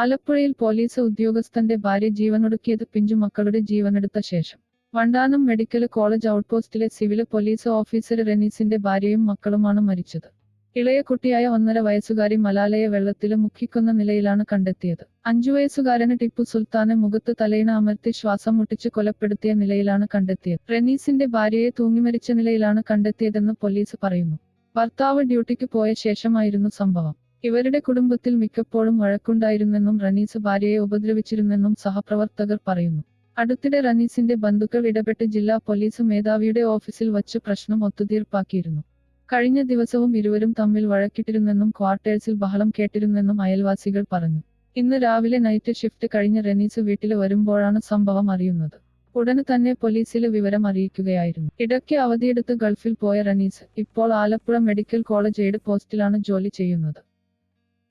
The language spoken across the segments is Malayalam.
ആലപ്പുഴയിൽ പോലീസ് ഉദ്യോഗസ്ഥന്റെ ഭാര്യ ജീവനൊടുക്കിയത് പിഞ്ചുമക്കളുടെ ജീവനെടുത്ത ശേഷം. വണ്ടാനം മെഡിക്കൽ കോളേജ് ഔട്ട്പോസ്റ്റിലെ സിവിൽ പോലീസ് ഓഫീസർ റെനീസിന്റെ ഭാര്യയും മക്കളുമാണ് മരിച്ചത്. ഇളയ കുട്ടിയായ ഒന്നര വയസ്സുകാരി മലാലയെ വെള്ളത്തിൽ മുക്കിക്കുന്ന നിലയിലാണ് കണ്ടെത്തിയത്. അഞ്ചു വയസ്സുകാരന് ടിപ്പു സുൽത്താനെ മുഖത്ത് തലയിണ അമർത്തി ശ്വാസം മുട്ടിച്ച് കൊലപ്പെടുത്തിയ നിലയിലാണ് കണ്ടെത്തിയത്. റെനീസിന്റെ ഭാര്യയെ തൂങ്ങിമരിച്ച നിലയിലാണ് കണ്ടെത്തിയതെന്ന് പോലീസ് പറയുന്നു. ഭർത്താവ് ഡ്യൂട്ടിക്ക് പോയ ശേഷമായിരുന്നു സംഭവം. ഇവരുടെ കുടുംബത്തിൽ മിക്കപ്പോഴും വഴക്കുണ്ടായിരുന്നെന്നും റനീസ് ഭാര്യയെ ഉപദ്രവിച്ചിരുന്നെന്നും സഹപ്രവർത്തകർ പറയുന്നു. അടുത്തിടെ റനീസിന്റെ ബന്ധുക്കൾ ഇടപെട്ട് ജില്ലാ പോലീസ് മേധാവിയുടെ ഓഫീസിൽ വച്ച് പ്രശ്നം ഒത്തുതീർപ്പാക്കിയിരുന്നു. കഴിഞ്ഞ ദിവസവും ഇരുവരും തമ്മിൽ വഴക്കിട്ടിരുന്നെന്നും ക്വാർട്ടേഴ്സിൽ ബഹളം കേട്ടിരുന്നെന്നും അയൽവാസികൾ പറഞ്ഞു. ഇന്ന് രാവിലെ നൈറ്റ് ഷിഫ്റ്റ് കഴിഞ്ഞ് റനീസ് വീട്ടിൽ വരുമ്പോഴാണ് സംഭവം അറിയുന്നത്. ഉടനെ തന്നെ പോലീസിൽ വിവരം അറിയിക്കുകയായിരുന്നു. ഇടയ്ക്ക് അവധിയെടുത്ത് ഗൾഫിൽ പോയ റനീസ് ഇപ്പോൾ ആലപ്പുഴ മെഡിക്കൽ കോളേജ് എയ്ഡ് പോസ്റ്റിലാണ് ജോലി ചെയ്യുന്നത്.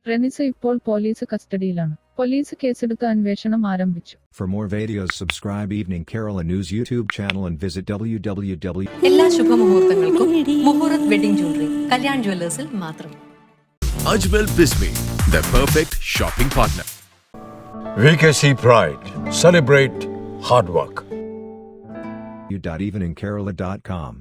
റനീസ് ഇപ്പോൾ പോലീസ് കസ്റ്റഡിയിലാണ് പോലീസ് കേസെടുത്ത് അന്വേഷണം ആരംഭിച്ചു For more videos, subscribe Evening Kerala News YouTube channel and visit www. എല്ലാ ശുഭമുഹൂർത്തങ്ങൾക്കും മുഹൂർത്ത് വെഡിംഗ് ജ്വല്ലറി കല്യാൺ ജ്വല്ലേഴ്സിൽ മാത്രം Ajmal Bismi, the perfect shopping partner. VKC Pride. Celebrate hard work. eveningkerala.com.